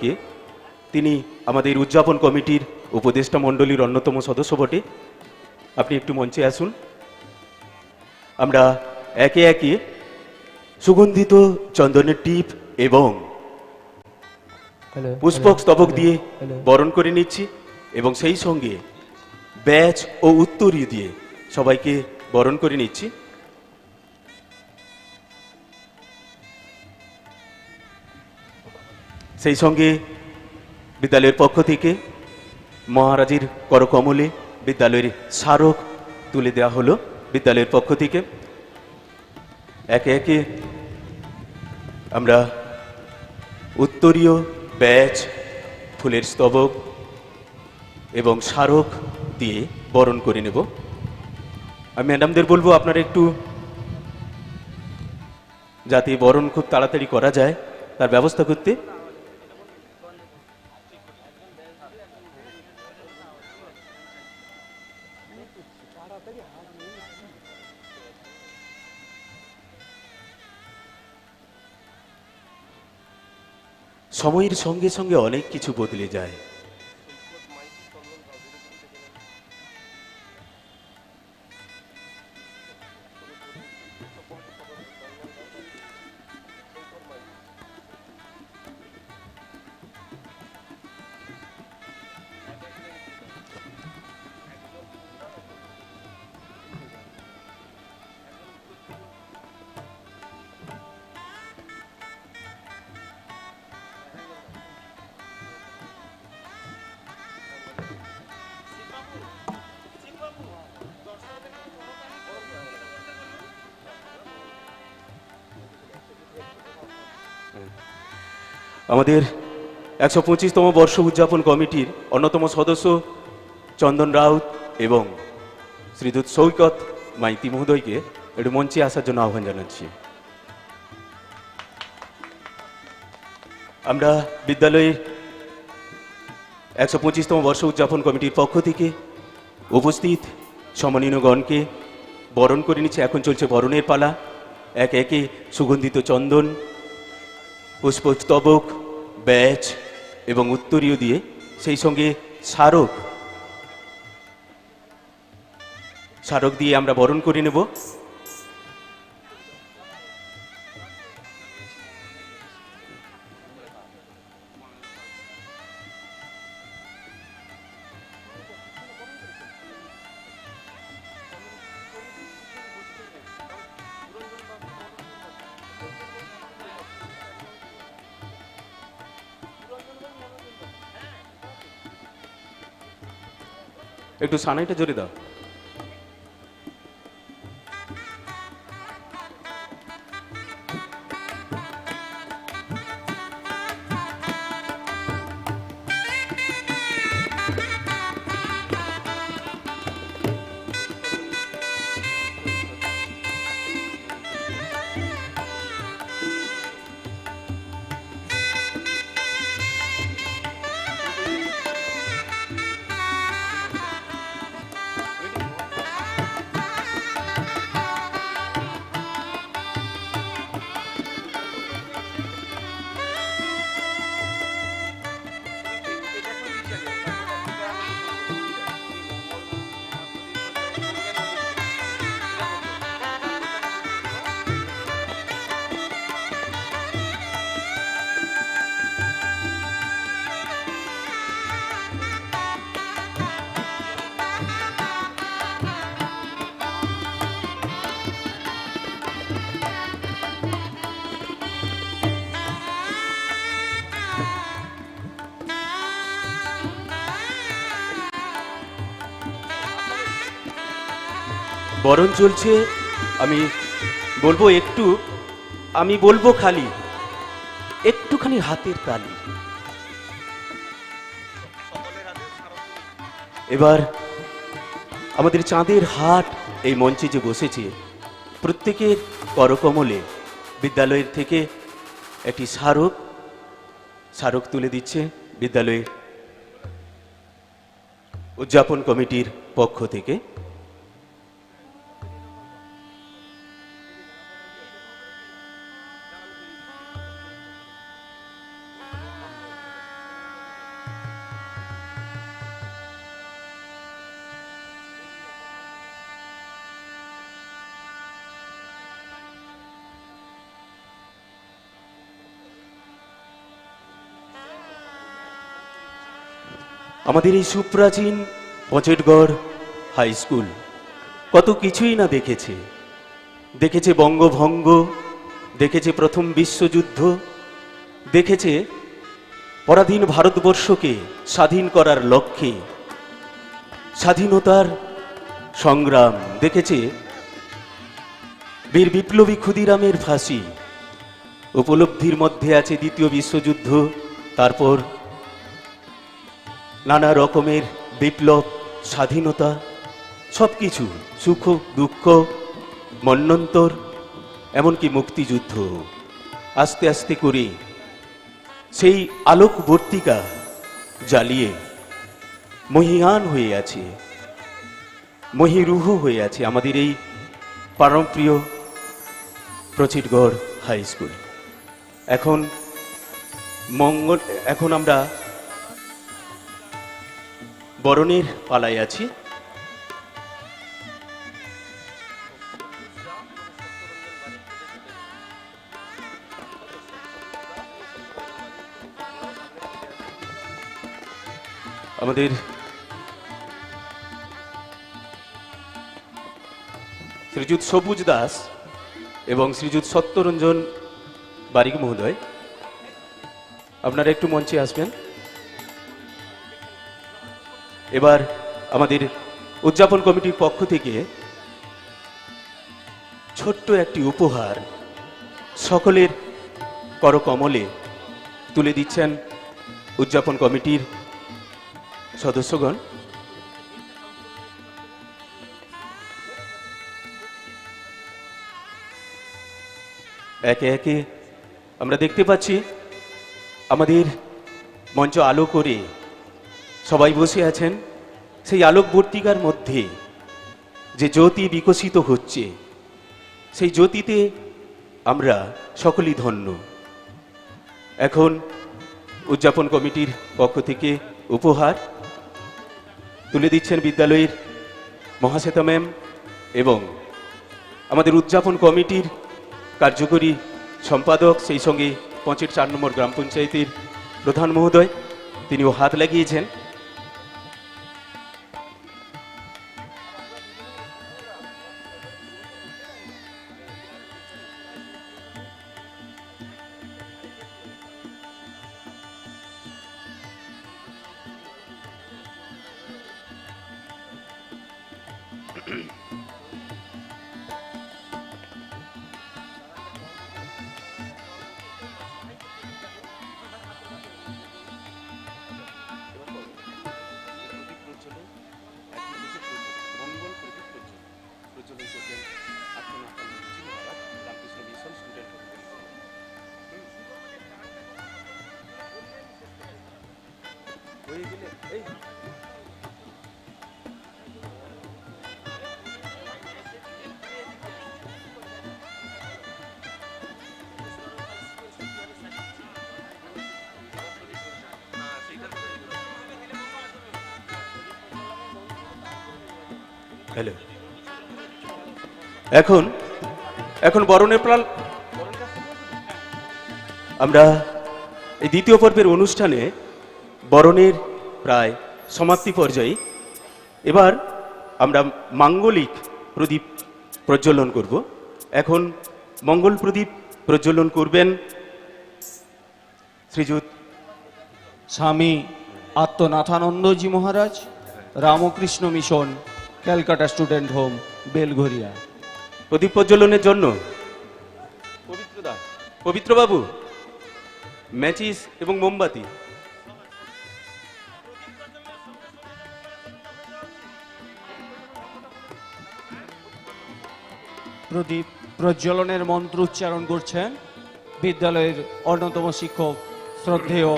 মহোদয়কে তিনি আমাদের উদযাপন কমিটির উপদেষ্টা মণ্ডলীর অন্যতম সদস্য বটে। আপনি একটু মঞ্চে আসুন। আমরা একে একে সুগন্ধিত চন্দনের টিপ এবং পুষ্পক স্তবক দিয়ে বরণ করে নিচ্ছি এবং সেই সঙ্গে ব্যাচ ও উত্তরীয় দিয়ে সবাইকে বরণ করে নিচ্ছি। সেই সঙ্গে বিদ্যালয়ের পক্ষ থেকে মহারাজের করকমলে বিদ্যালয়ের স্মারক তুলে দেওয়া হলো বিদ্যালয়ের পক্ষ থেকে। একে একে আমরা উত্তরীয় ব্যাচ, ফুলের স্তবক এবং স্মারক দিয়ে বরণ করে নেব। আমি ম্যাডামদের বলব, আপনারা একটু যাতে বরণ খুব তাড়াতাড়ি করা যায়, তার ব্যবস্থা করতে সময়ের সঙ্গে সঙ্গে অনেক কিছু বদলে যায়। আমাদের একশো পঁচিশতম বর্ষ উদযাপন কমিটির অন্যতম সদস্য চন্দন রাউত এবং শ্রীযুত সৈকত মাইতি মহোদয়কে একটু মঞ্চে আসার জন্য আহ্বান জানাচ্ছি। আমরা বিদ্যালয়ের একশো পঁচিশতম বর্ষ উদযাপন কমিটির পক্ষ থেকে উপস্থিত সমনীয়গণকে বরণ করে নিচ্ছে। এখন চলছে বরণের পালা। একে একে সুগন্ধিত চন্দন পুষ্পস্তবক ব্যাচ এবং উত্তরীয় দিয়ে সেই সঙ্গে স্মারক। স্মারক দিয়ে আমরা বরণ করে নেব। একটু সানাইটা জোরে দাও। বরণ চলছে, আমি বলব একটু, আমি বলব খালি, একটুখানি হাতের তালি। এবার আমাদের চাঁদের হাট এই মঞ্চে যে বসেছে, প্রত্যেকের করকমলে বিদ্যালয়ের থেকে একটি স্মারক স্মারক তুলে দিচ্ছে বিদ্যালয়ের উদযাপন কমিটির পক্ষ থেকে। আমাদের এই সুপ্রাচীন পচেটগড় হাই স্কুল কত কিছুই না দেখেছে। দেখেছে বঙ্গভঙ্গ, দেখেছে প্রথম বিশ্বযুদ্ধ, দেখেছে পরাধীন ভারতবর্ষকে স্বাধীন করার লক্ষ্যে। স্বাধীনতার সংগ্রাম দেখেছে বীর বিপ্লবী ক্ষুদিরামের ফাঁসি। উপলব্ধির মধ্যে আছে দ্বিতীয় বিশ্বযুদ্ধ, তারপর নানা রকমের বিপ্লব, স্বাধীনতা সব কিছু সুখ, দুঃখ, মন্নন্তর, এমনকি মুক্তিযুদ্ধ। আস্তে আস্তে করে সেই আলোকবর্তিকা জ্বালিয়ে মহিয়ান হয়ে আছে, মহিরুহ হয়ে আছে আমাদের এই প্রাণপ্রিয় প্রচিটগড় হাই স্কুল। এখন মঙ্গল, এখন আমরা বরণের পালায় আছি। আমাদের শ্রীযুত সবুজ দাস এবং শ্রীযুত সত্যরঞ্জন বারিক মহোদয়, আপনারা একটু মঞ্চে আসবেন। এবার আমাদের উদযাপন কমিটির পক্ষ থেকে ছোট্ট একটি উপহার সকলের করকমলে তুলে দিচ্ছেন উদযাপন কমিটির সদস্যগণ। একে একে আমরা দেখতে পাচ্ছি, আমাদের মঞ্চ আলো করে সবাই বসে আছেন সেই আলোকবর্তিকার মধ্যে যে জ্যোতি বিকশিত হচ্ছে, সেই জ্যোতিতে আমরা সকলেই ধন্য। এখন উদযাপন কমিটির পক্ষ থেকে উপহার তুলে দিচ্ছেন বিদ্যালয়ের মহাশ্বেতা ম্যাম এবং আমাদের উদযাপন কমিটির কার্যকরী সম্পাদক, সেই সঙ্গে পঁচিশ চার নম্বর গ্রাম পঞ্চায়েতের প্রধান মহোদয়, তিনিও হাত লাগিয়েছেন। えっ? হ্যালো। এখন এখন বরণের প্রাণ আমরা এই দ্বিতীয় পর্বের অনুষ্ঠানে বরণের প্রায় সমাপ্তি পর্যায়ে এবার আমরা মাঙ্গলিক প্রদীপ প্রজ্বলন করব। এখন মঙ্গল প্রদীপ প্রজ্বলন করবেন Shriyut Swami Atmanathanandaji Maharaj, Ramakrishna mission. Calcutta student home Belgharia প্রদীপ প্রজ্বলনের জন্য। পবিত্রদা পবিত্র বাবু ম্যাচিস এবং মোমবাতি। প্রদীপ প্রজ্বলনের মন্ত্র উচ্চারণ করছেন বিদ্যালয়ের অন্যতম শিক্ষক শ্রদ্ধেয়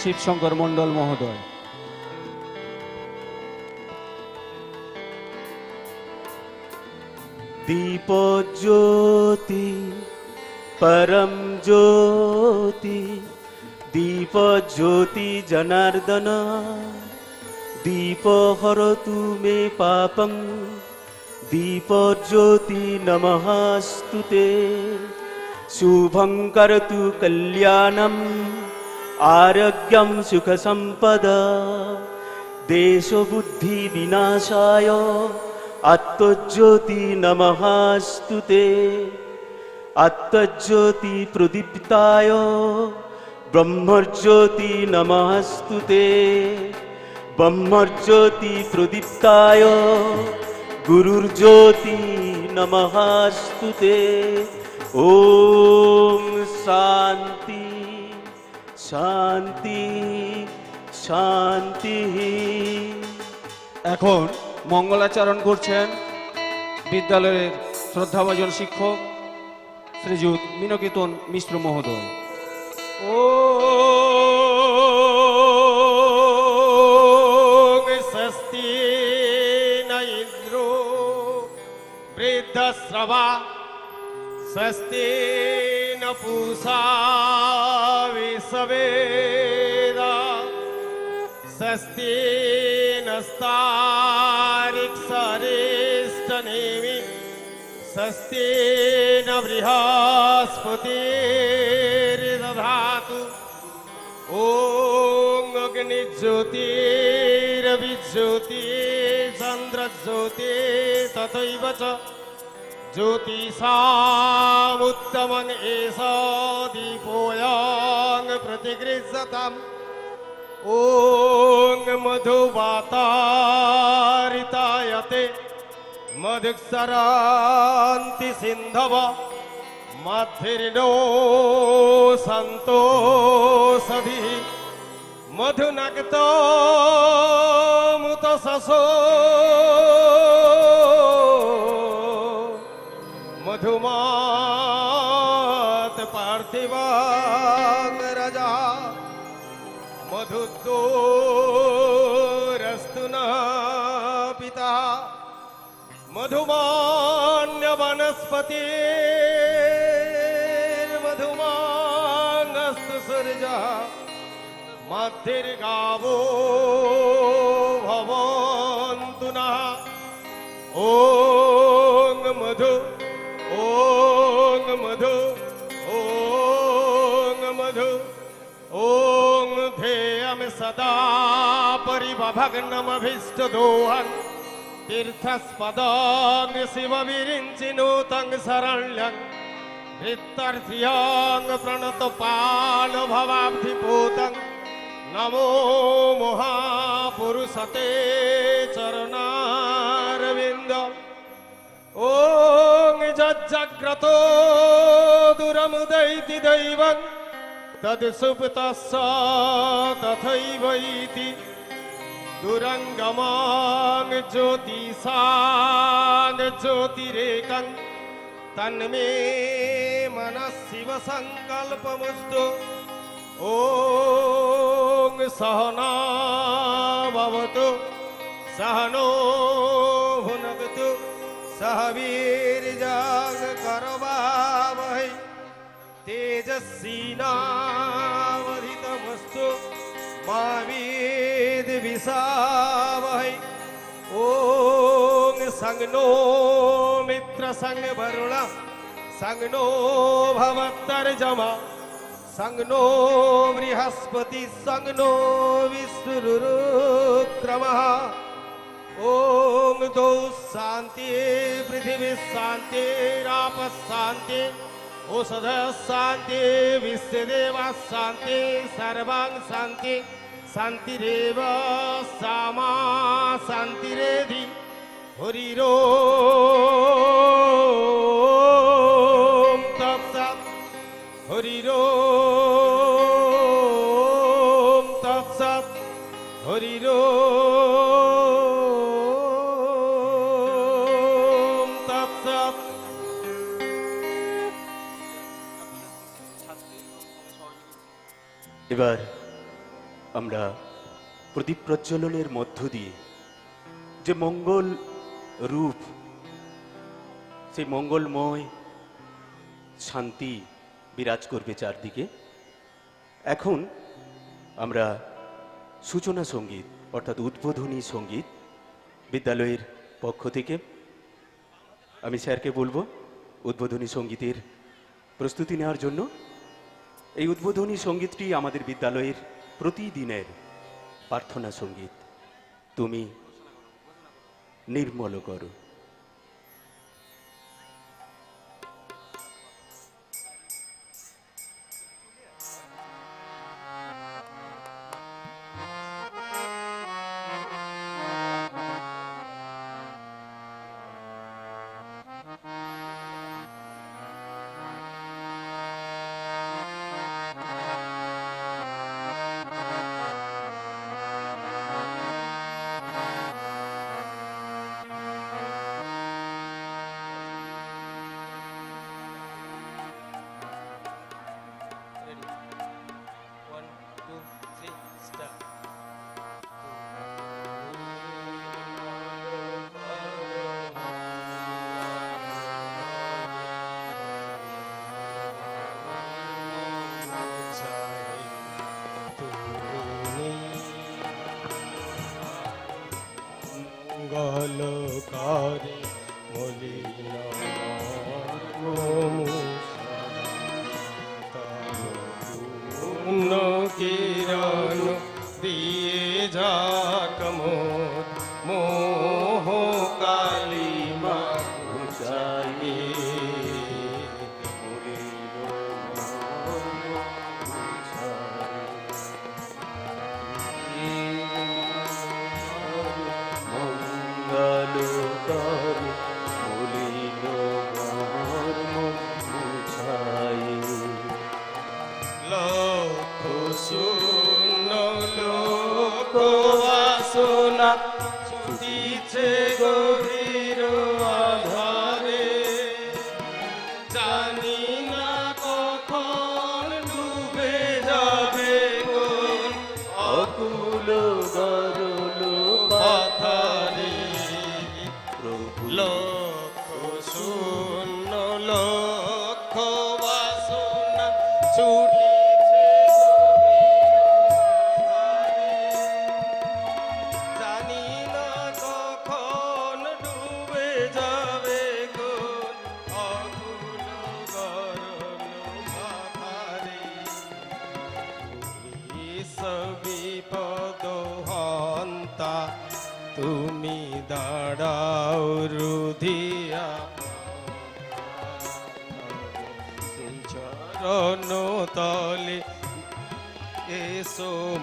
শিবশঙ্কর মণ্ডল মহোদয়। জ্যোতি পরম জ্যোতি দীপ জ্যোতি জনার্দন দীপ হরতু মে পাপং দীপ জ্যোতি নমস্তুতে শুভং করতু কল্যাণম আরোগ্যম সুখ সম্পদ দেশবুদ্ধি বিনাশায় আত্মজ্যোতি নমহাস্তুতে আত্মজ্যোতি প্রদীপ্তায়। ব্রহ্মজ্যোতি নমস্তুতে ব্রহ্মজ্যোতি প্রদীপ্তায়। গুরুর্জ্যোতি নমস্তুতে ওম শান্তি শান্তি শান্তি। এখন মঙ্গলাচরণ করছেন বিদ্যালয়ের শ্রদ্ধাভাজন শিক্ষক শ্রীযুত মিনকেতন মিশ্র মহোদয়। ও স্বস্তি নৈন্দ্র বৃদ্ধশ্রবা স্বস্তি নপুষা বিশবে पूषा विश्ववेदा स्वस्ति नस्तारिक्सरिष्टनेमि स्वस्ति न बृहस्पतिर्दधातु ॐ अग्निज्योतिरविज्योति चन्द्रज्योति तथैव च ज्योतिषामुत्तमन् एष दीपोऽयं प्रतिगृह्यताम् ॐ मधुवातारितायते मधुक्सरान्ति सिन्धव मध्विर्नो सन्तोषधिः मधुनक्तो मुतससो मधुमात् पार्थिवाङ् મધુદોરસ્તુ પિતા મધુમાન્ય વનસ્પતિ મધુમાંગસ્તુ સર્જા મધ્યર્ગાવો ભવંતુ ના ઓમ મધુ ઓમ મધુ ઓમ મધુ ઓમ सदा परिभग्नमभीष्टदोहन् तीर्थस्पदां शिवविरिञ्चि नूतं शरण्यं वृत्तर्थियां प्रणतपाल भवाब्धिपूतं नमो महापुरुषते चरणारविन्दम् ॐ जज्जाग्रतो दुरमुदैति दैवं तद् तथैव इति दुरङ्गमाङ् ज्योतिषाङ् ज्योतिरेकं तन्मे मनः शिवसङ्कल्पमुस्तु ॐ सहना भवतु सहनो भुनक्तु सह वीर्याङ् करवावहै तेजस्वीनावधितमस्तु ॐ संगनो मित्रसंगवरुण संगनो भवत्तर्जमा। संगनो बृहस्पति, संगनो विष्णुरुक्रमः ॐ दौ शान्ति पृथिवी शान्तिराप शान्ति औषध शान्ति विश्वदेवा शान्ति सर्वां शान्ति শান্তিরেব শ্যামা শান্তিরেধি হরির। তৎসৎ হরির। তৎসৎ হরির। এবার আমরা প্রদীপ প্রজ্বলনের মধ্য দিয়ে যে মঙ্গল রূপ সেই মঙ্গলময় শান্তি বিরাজ করবে চারদিকে, এখন আমরা সূচনা সংগীত, অর্থাৎ উদ্বোধনী সংগীত বিদ্যালয়ের পক্ষ থেকে আমি স্যারকে বলব উদ্বোধনী সঙ্গীতের প্রস্তুতি নেওয়ার জন্য। এই উদ্বোধনী সঙ্গীতটি আমাদের বিদ্যালয়ের প্রতিদিনের প্রার্থনা সংগীত। তুমি নির্মল করো। Hare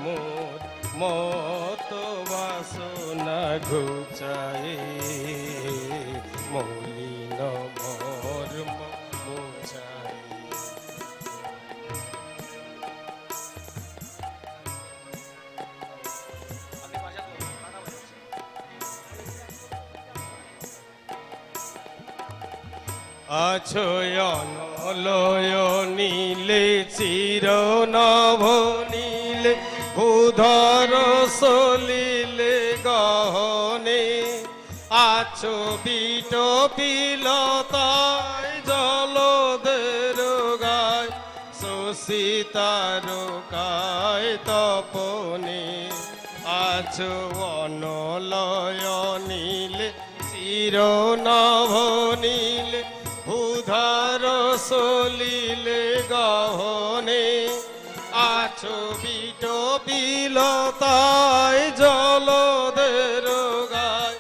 মোর মত বাসনা ঘুচায়ে মলিন মর্ম মুছায়ে। আছয়নলয় নীলে চির নভ নীলে উধর সলিলে গহনে আছো বিট পিলতায় জলদের গায় শোষিতার কায় তপনে আছো অনলয় নীলে চির বিলতায় জলদের গায়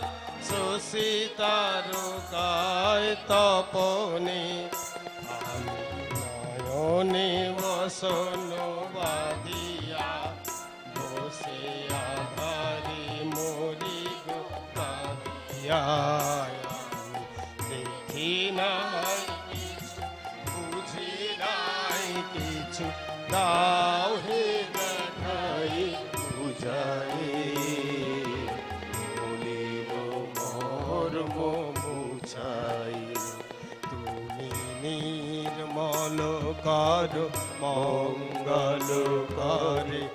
শোষিতার গায় তপনে নয়নে বসন বাদিয়া বসে আধারে মরি গো কর মঙ্গল করে।